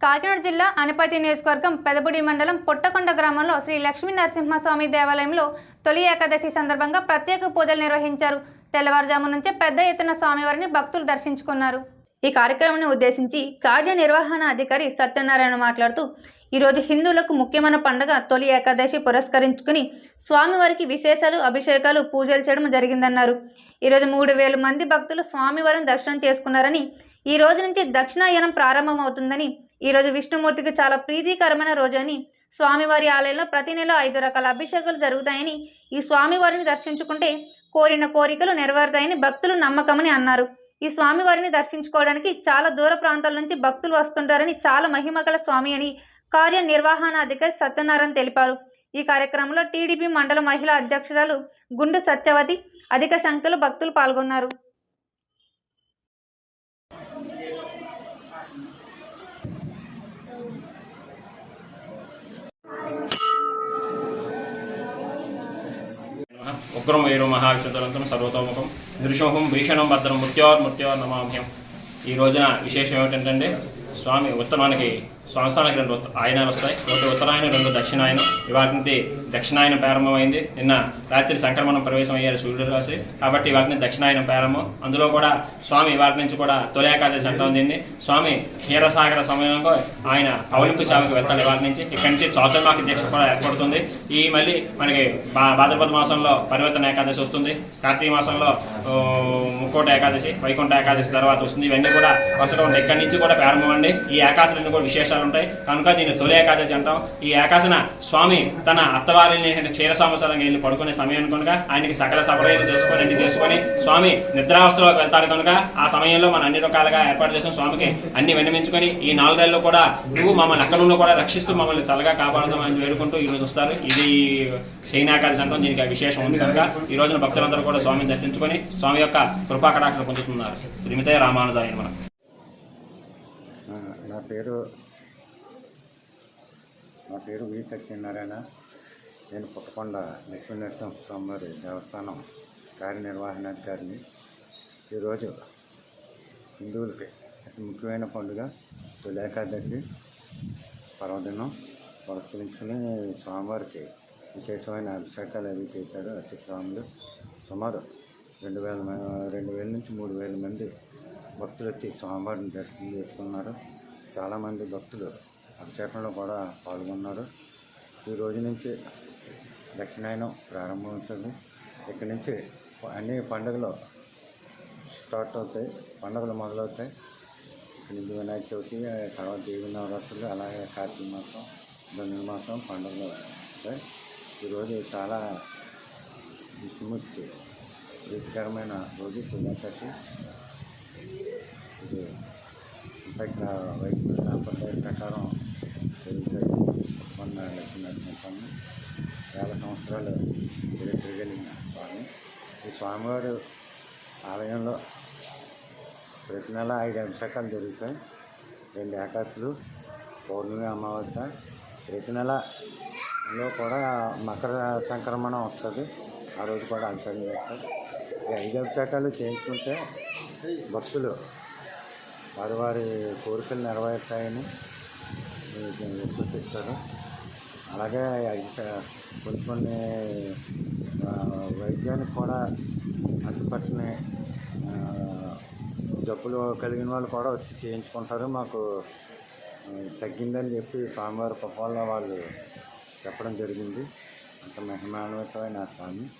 కాకినాడ జిల్లా అనపర్తి నియోజకవర్గం పెదపుడి మండలం పొట్టకొండ గ్రామంలో శ్రీ లక్ష్మీ నరసింహస్వామి దేవాలయంలో తొలి ఏకాదశి సందర్భంగా ప్రత్యేక పూజలు నిర్వహించారు. తెల్లవారుజాము నుంచే పెద్ద ఎత్తున స్వామివారిని భక్తులు దర్శించుకున్నారు. ఈ కార్యక్రమాన్ని ఉద్దేశించి కార్యనిర్వహణ అధికారి సత్యనారాయణ మాట్లాడుతూ ఈరోజు హిందువులకు ముఖ్యమైన పండుగ తొలి ఏకాదశి పురస్కరించుకుని స్వామివారికి విశేషాలు అభిషేకాలు పూజలు చేయడం జరిగిందన్నారు. ఈరోజు మూడు వేల మంది భక్తులు స్వామివారిని దర్శనం చేసుకున్నారని ఈ రోజు నుంచి దక్షిణాయనం ప్రారంభమవుతుందని ఈరోజు విష్ణుమూర్తికి చాలా ప్రీతికరమైన రోజు అని స్వామివారి ఆలయంలో ప్రతి నెల ఐదు రకాల అభిషేకాలు జరుగుతాయని ఈ స్వామివారిని దర్శించుకుంటే కోరిన కోరికలు నెరవేరుతాయని భక్తులు నమ్మకమని అన్నారు. ఈ స్వామివారిని దర్శించుకోవడానికి చాలా దూర ప్రాంతాల నుంచి భక్తులు వస్తుంటారని చాలా మహిమగల స్వామి అని కార్యనిర్వహణాధికారి సత్యనారాయణ తెలిపారు. ఈ కార్యక్రమంలో టీడీపీ మండల మహిళా అధ్యక్షురాలు గుండు సత్యవతి అధిక సంఖ్యలో భక్తులు పాల్గొన్నారు. ఉగ్రం వైరు మహావిషదంతం సర్వతోముఖం. దృశోహం భీషణం భద్రం మృత్యోర్ మృత్యోర్ నమాభ్యం ఈ రోజున విశేషం ఏమిటంటే స్వామి ఉత్తమానికి సంవత్సరానికి రెండు ఆయనాలు వస్తాయి. ఒకటి ఉత్తరాయణం రెండు దక్షిణాయనం ఇవాటి నుంచి దక్షిణాయనం ప్రారంభమైంది. నిన్న రాత్రి సంక్రమణం ప్రవేశం అయ్యారు సూర్యుడు రాశి. కాబట్టి వాటిని దక్షిణాయనం ప్రారంభం. అందులో కూడా స్వామి ఇవాటి నుంచి కూడా తొలి ఏకాదశి అంటాం దీన్ని స్వామి క్షీరసాగర సమయంలో ఆయన అవలింపు సేవకు వెళ్తాడు ఇవాటి నుంచి. ఇక్కడి నుంచి చౌతర్మాకి దీక్ష కూడా ఏర్పడుతుంది. ఈ మళ్ళీ మనకి భాద్రపద మాసంలో పరివర్తన ఏకాదశి వస్తుంది. కార్తీక మాసంలో ముక్కోట ఏకాదశి వైకుంఠ ఏకాదశి తర్వాత వస్తుంది. ఇవన్నీ కూడా వరుసగా ఉంటాయి ఇక్కడి నుంచి కూడా ప్రారంభం అండి. ఈ ఏకాదశులన్నీ కూడా విశేషాలు ఉంటాయి. కనుక దీన్ని తొలి ఏకాదశి అంటాం. ఈ ఏకాదశన స్వామి తన అత్తవారిని క్షీర సంవత్సరంగా వెళ్ళి పడుకునే సమయం కనుక ఆయనకి సకల సపరేలు చేసుకొని అన్ని చేసుకొని స్వామి నిద్రావస్థలోకి వెళ్తాడు కనుక ఆ సమయంలో మనం అన్ని రకాలుగా ఏర్పాటు చేసిన స్వామికి అన్ని విన్నమించుకొని ఈ నాలుగేళ్ళలో కూడా నువ్వు మమ్మల్ని అక్కడ నుండి కూడా రక్షిస్తూ మమ్మల్ని చల్లగా కాపాడదామని వేడుకుంటూ ఈ రోజు వస్తారు. ఇది శయనాకాదశి అంటాం. దీనికి విశేషం ఉంది కనుక ఈ రోజున భక్తులందరూ కూడా స్వామిని దర్శించుకొని స్వామి యొక్క కృపాకటాక్షలు పొందుతున్నారు. శ్రీమతే రామానుజాయన మనం నా పేరు నా పేరు వి సత్యనారాయణ. నేను పుట్టకొండ లక్ష్మీనరసింహ స్వామివారి దేవస్థానం కార్యనిర్వహణాధికారిని. ఈరోజు హిందువులకి అతి ముఖ్యమైన పండుగ తొలి పర్వదినం. పురస్కరించుకుని స్వామివారికి విశేషమైన అభిషేకాలు అవి చేశారు అతిస్వాములు సుమారు రెండు వేల రెండు వేల నుంచి మూడు వేల మంది భక్తులు వచ్చి స్వామివారిని దర్శనం చేసుకున్నారు. చాలామంది భక్తులు అభిషేకంలో కూడా పాల్గొన్నారు. ఈ రోజు నుంచి దక్షిణాయనం ప్రారంభమవుతుంది. ఇక్కడి నుంచి అన్ని పండుగలు స్టార్ట్ అవుతాయి. పండుగలు మొదలవుతాయి. ఇక్కడి నుంచి వినాయక చవితి తర్వాత దేవి నవరాత్రులు అలాగే కార్తీక మాసం ధనుర్మాసం పండుగలు అవుతాయి ఈరోజు చాలా విష్ణుమూర్తి ప్రీతికరమైన రోజు పుణ్యకటి ఇది ఇంకా వైపు సాంప్రదాయ ప్రకారం జరుగుతాయి కొన్న లక్ష్మీనరసింహస్వామి వేల సంవత్సరాలు చరిత్ర కలిగిన స్వామి ఈ స్వామివారు ఆలయంలో ప్రతి నెల ఐదు అభిషేకాలు జరుగుతాయి. రెండు ఏకాశులు పౌర్ణమి అమావాస్య. ప్రతి నెలలో కూడా మకర సంక్రమణం వస్తుంది. ఆ రోజు కూడా అభిషేకం చేస్తారు. ఈ ఐదు అభిషేకాలు చేయించుకుంటే భక్తులు వారి వారి కోరికలు నెరవేరుతాయని సూచిస్తారు అలాగే కొన్ని కొన్ని వైద్యానికి కూడా అంతుపట్టని జబ్బులు కలిగిన వాళ్ళు కూడా వచ్చి చేయించుకుంటారు. మాకు తగ్గిందని చెప్పి స్వామివారి కృప వాళ్ళు చెప్పడం జరిగింది. అంత మహిమాన్వితమైన స్వామి.